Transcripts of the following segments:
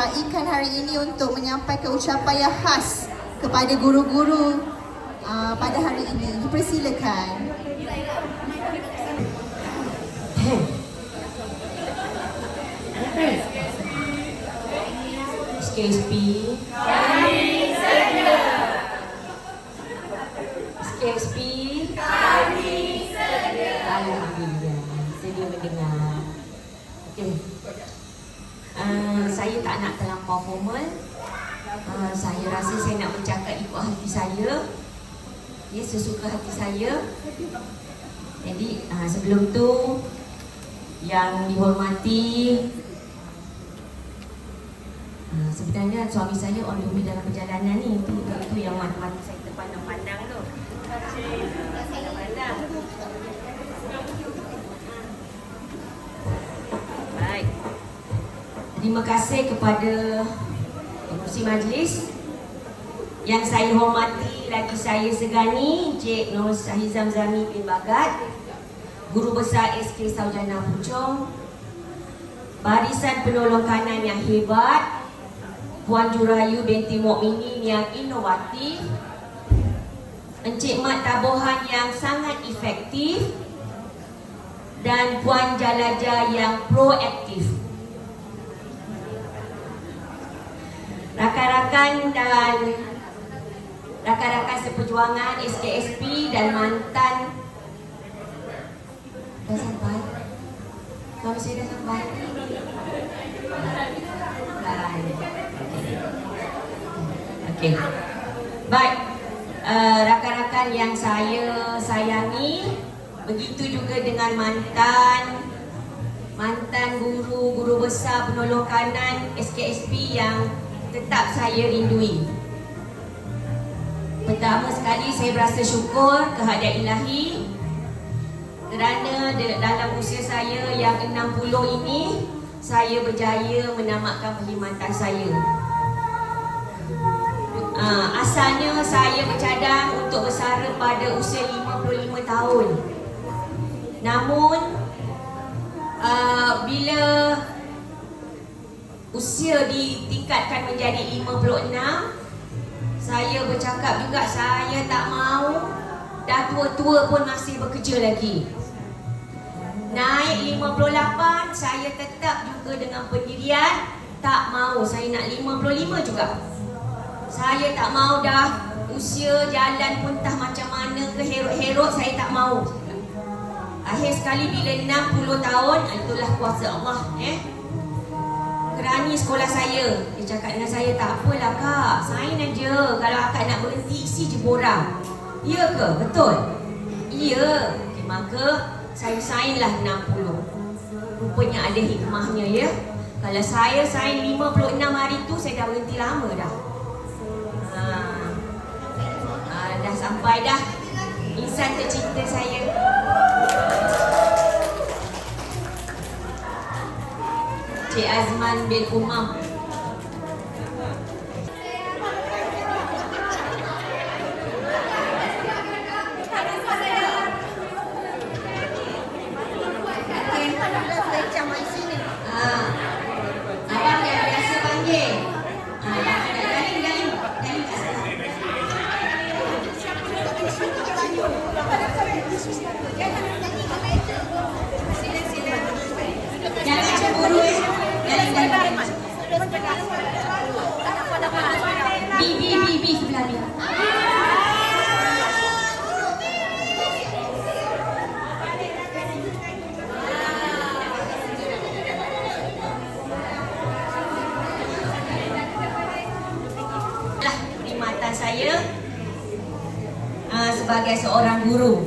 meraikan hari ini untuk menyampaikan ucapan yang khas kepada guru-guru uh, pada hari ini. Dipersilakan. SKSP SKSP Alhamdulillah Sedia mendengar Okey uh, Saya tak nak terlampau formal. Uh, Saya rasa saya nak bercakap ikut hati saya. Ya, sesuka hati saya. Jadi uh, sebelum tu Yang dihormati Uh, sebenarnya suami saya on the way dalam perjalanan ni. Itu, itu yang mata-mata saya terpandang-pandang tu. Terima kasih kepada pengurusi majlis yang saya hormati lagi saya segani Encik Nur Syahizam Zami bin Bagat Guru Besar SK Saujana Puchong Barisan penolong kanan yang hebat Puan Jurayu binti Mukminin yang inovatif Encik Mat Tabohan yang sangat efektif dan Puan Jalaja yang proaktif Rakan-rakan dan rakan-rakan seperjuangan SKSP dan mantan Dah sampai? Suami saya dah sampai? Okey. Baik. Uh, rakan-rakan yang saya sayangi, begitu juga dengan mantan mantan guru guru besar penolong kanan SKSP yang tetap saya rindui. Pertama sekali saya berasa syukur kehadirat ilahi kerana dalam usia saya yang 60 ini saya berjaya menamatkan perkhidmatan saya. Uh, asalnya saya bercadang untuk bersara pada usia 55 tahun. Namun uh, bila usia ditingkatkan menjadi 56, saya bercakap juga saya tak mau dah tua-tua pun masih bekerja lagi. Naik 58, saya tetap juga dengan pendirian tak mau saya nak 55 juga. Saya tak mau dah usia jalan pun entah macam mana ke herok-herok saya tak mau. Akhir sekali bila 60 tahun itulah kuasa Allah eh. Kerani sekolah saya. Dia cakap dengan saya Tak apalah kak. Sign aja. Kalau akak nak berhenti Isi je borang. Ya ke? Betul? Ya. Okay, Maka Saya sign lah 60 Rupanya ada hikmahnya ya. Kalau saya sign 56 hari tu Saya dah berhenti lama dah. Dah sampai dah. Insan tercinta saya. Cik Azman bin Umam. Uh, sebagai seorang guru.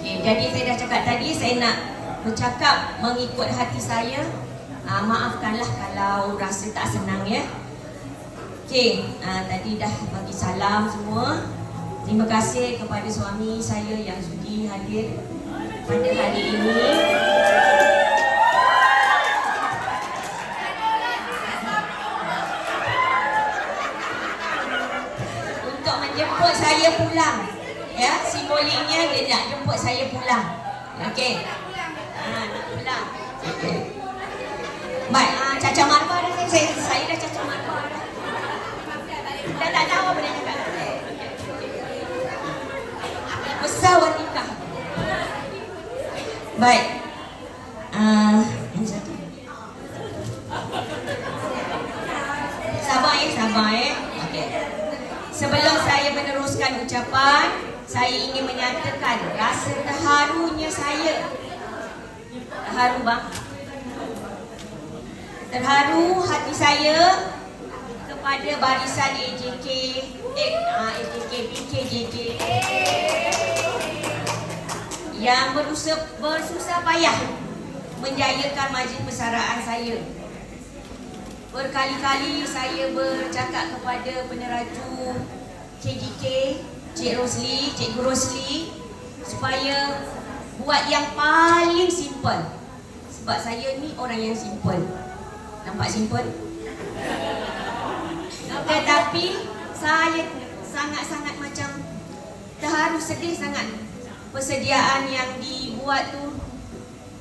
Okay, jadi saya dah cakap tadi saya nak bercakap mengikut hati saya. Uh, maafkanlah kalau rasa tak senang ya. Okey, uh, tadi dah bagi salam semua. Terima kasih kepada suami saya yang sudi hadir pada hari ini. Untuk menjemput saya pulang. Ya, simboliknya dia nak jemput saya pulang. Okey. Ha, nak pulang. Okey. Baik, ah, Caca Baik. Uh, yang satu. Sabar ya, sabar ya. Okey. Sebelum saya meneruskan ucapan, saya ingin menyatakan rasa terharunya saya. Terharu bang. Terharu hati saya kepada barisan AJK, eh, AJK, BKJK yang berusaha, bersusah payah menjayakan majlis persaraan saya. Berkali-kali saya bercakap kepada peneraju KJK, Cik Rosli, Cikgu Rosli supaya buat yang paling simple. Sebab saya ni orang yang simple. Nampak simple? Tetapi saya sangat-sangat macam terharu sedih sangat persediaan yang dibuat tu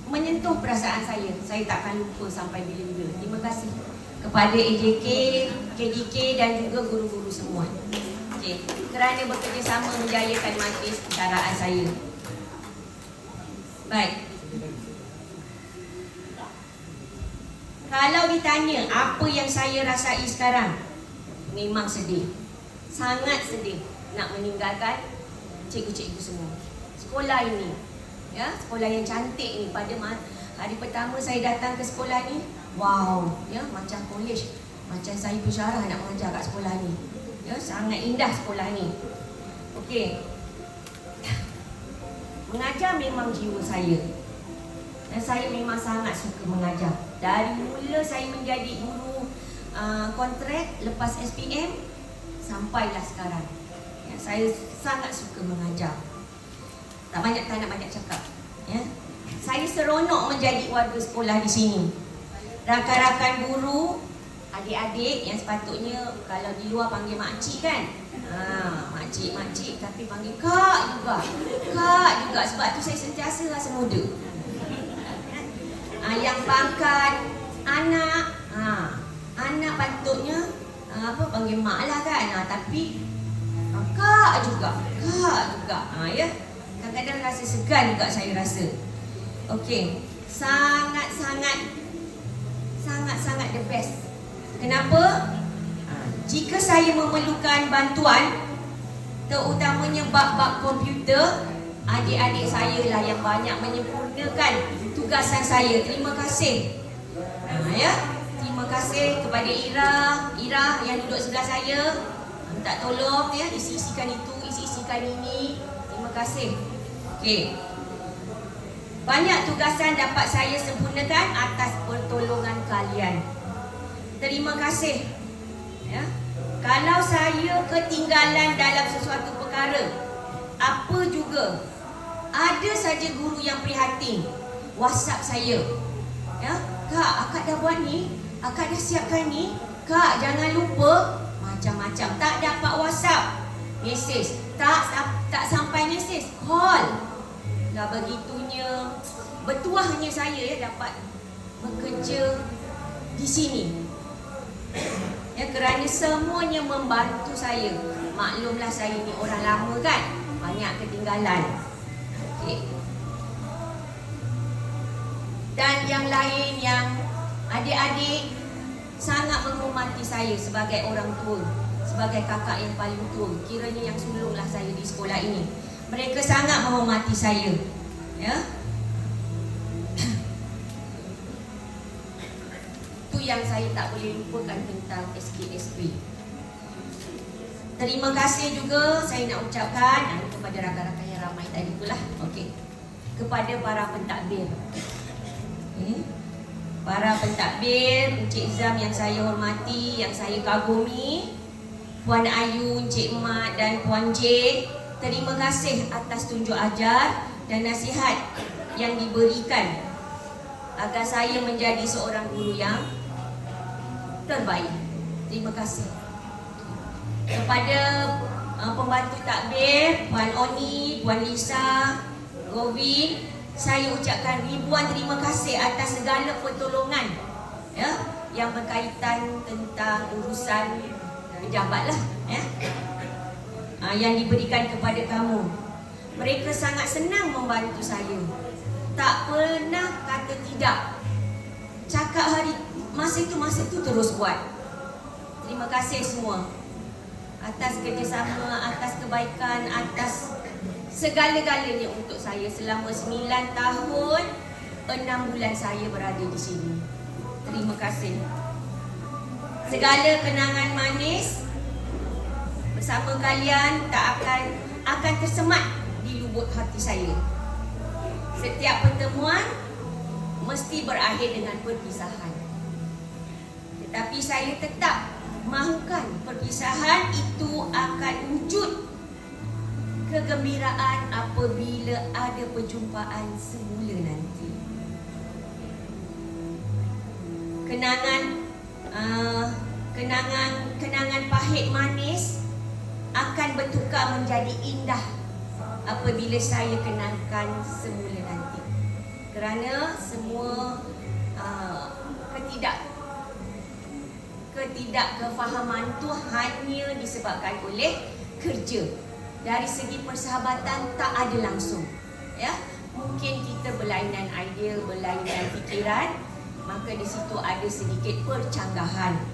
menyentuh perasaan saya. Saya takkan lupa sampai bila-bila. Terima kasih kepada AJK, KDK dan juga guru-guru semua. Okay. Kerana bekerjasama menjayakan majlis persaraan saya. Baik. Kalau ditanya apa yang saya rasai sekarang, memang sedih. Sangat sedih nak meninggalkan cikgu-cikgu semua. Sekolah ini, ya, sekolah yang cantik ni pada hari pertama saya datang ke sekolah ni, wow, ya, macam college, macam saya bersyarah nak mengajar kat sekolah ni. Ya, sangat indah sekolah ni. Okey. Mengajar memang jiwa saya. Dan saya memang sangat suka mengajar. Dari mula saya menjadi guru uh, kontrak lepas SPM sampailah sekarang. Ya, saya sangat suka mengajar. Tak banyak tak nak banyak cakap. Ya. Saya seronok menjadi warga sekolah di sini. Rakan-rakan guru, adik-adik yang sepatutnya kalau di luar panggil makcik kan. Ha, makcik, makcik tapi panggil kak juga. Kak juga sebab tu saya sentiasa rasa muda. Ha, yang pangkat anak, ha, anak patutnya ha, apa panggil mak lah kan. Ha, tapi ha, kak juga, kak juga. Ha, ya. Kadang-kadang rasa segan juga saya rasa. Okey. Sangat-sangat sangat-sangat the best. Kenapa? Ha, jika saya memerlukan bantuan terutamanya bab-bab komputer, adik-adik saya lah yang banyak menyempurnakan tugasan saya. Terima kasih. Ha, ya. Terima kasih kepada Ira, Ira yang duduk sebelah saya. Minta tolong ya, isi-isikan itu, isi-isikan ini. Terima kasih. Okey. Banyak tugasan dapat saya sempurnakan atas pertolongan kalian. Terima kasih. Ya. Kalau saya ketinggalan dalam sesuatu perkara, apa juga, ada saja guru yang prihatin. WhatsApp saya. Ya, Kak, akak dah buat ni. Akak dah siapkan ni. Kak, jangan lupa macam-macam. Tak dapat WhatsApp. Mesej. Tak tak sampai mesej. Call. Dah begitunya bertuahnya saya ya dapat bekerja di sini. Ya kerana semuanya membantu saya. Maklumlah saya ni orang lama kan. Banyak ketinggalan. Okey. Dan yang lain yang adik-adik sangat menghormati saya sebagai orang tua, sebagai kakak yang paling tua. Kiranya yang sulunglah saya di sekolah ini. Mereka sangat menghormati saya. Ya. Itu yang saya tak boleh lupakan tentang SKSP. Terima kasih juga saya nak ucapkan ah, kepada rakan-rakan yang ramai tadi pula. Okey. Kepada para pentadbir. Okay. Para pentadbir, Encik Zam yang saya hormati, yang saya kagumi, Puan Ayu, Encik Mat dan Puan J, terima kasih atas tunjuk ajar dan nasihat yang diberikan agar saya menjadi seorang guru yang terbaik. Terima kasih. Kepada uh, pembantu takbir, Puan Oni, Puan Lisa, Govin, saya ucapkan ribuan terima kasih atas segala pertolongan ya yang berkaitan tentang urusan pejabat lah ya uh, yang diberikan kepada kamu. Mereka sangat senang membantu saya. Tak pernah kata tidak. Cakap hari masa itu masa itu terus buat. Terima kasih semua atas kerjasama, atas kebaikan, atas segala-galanya untuk saya selama 9 tahun 6 bulan saya berada di sini. Terima kasih. Segala kenangan manis bersama kalian tak akan akan tersemat di lubuk hati saya. Setiap pertemuan mesti berakhir dengan perpisahan. Tetapi saya tetap mahukan perpisahan itu akan wujud kegembiraan apabila ada perjumpaan semula nanti. Kenangan uh, kenangan kenangan pahit manis akan bertukar menjadi indah apabila saya kenangkan semula nanti. Kerana semua uh, ketidak ketidakkefahaman tu hanya disebabkan oleh kerja. Dari segi persahabatan tak ada langsung. Ya, mungkin kita berlainan idea, berlainan fikiran, maka di situ ada sedikit percanggahan.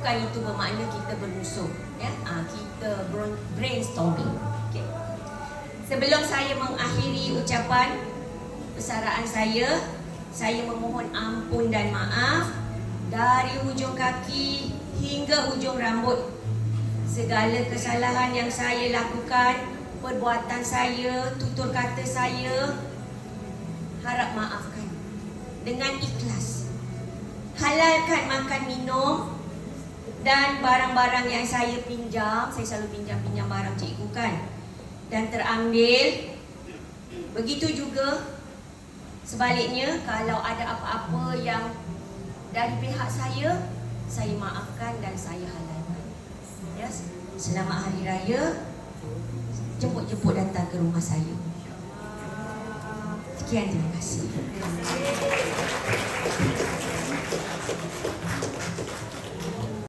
Bukan itu bermakna kita bermusuh, ya. Ah, kita brainstorming. Okay. Sebelum saya mengakhiri ucapan persaraan saya, saya memohon ampun dan maaf dari hujung kaki hingga hujung rambut segala kesalahan yang saya lakukan perbuatan saya tutur kata saya harap maafkan dengan ikhlas halalkan makan minum dan barang-barang yang saya pinjam saya selalu pinjam-pinjam barang cikgu kan dan terambil begitu juga sebaliknya kalau ada apa-apa yang dari pihak saya saya maafkan dan saya halalkan. Ya, selamat hari raya. Jemput-jemput datang ke rumah saya. Sekian terima kasih.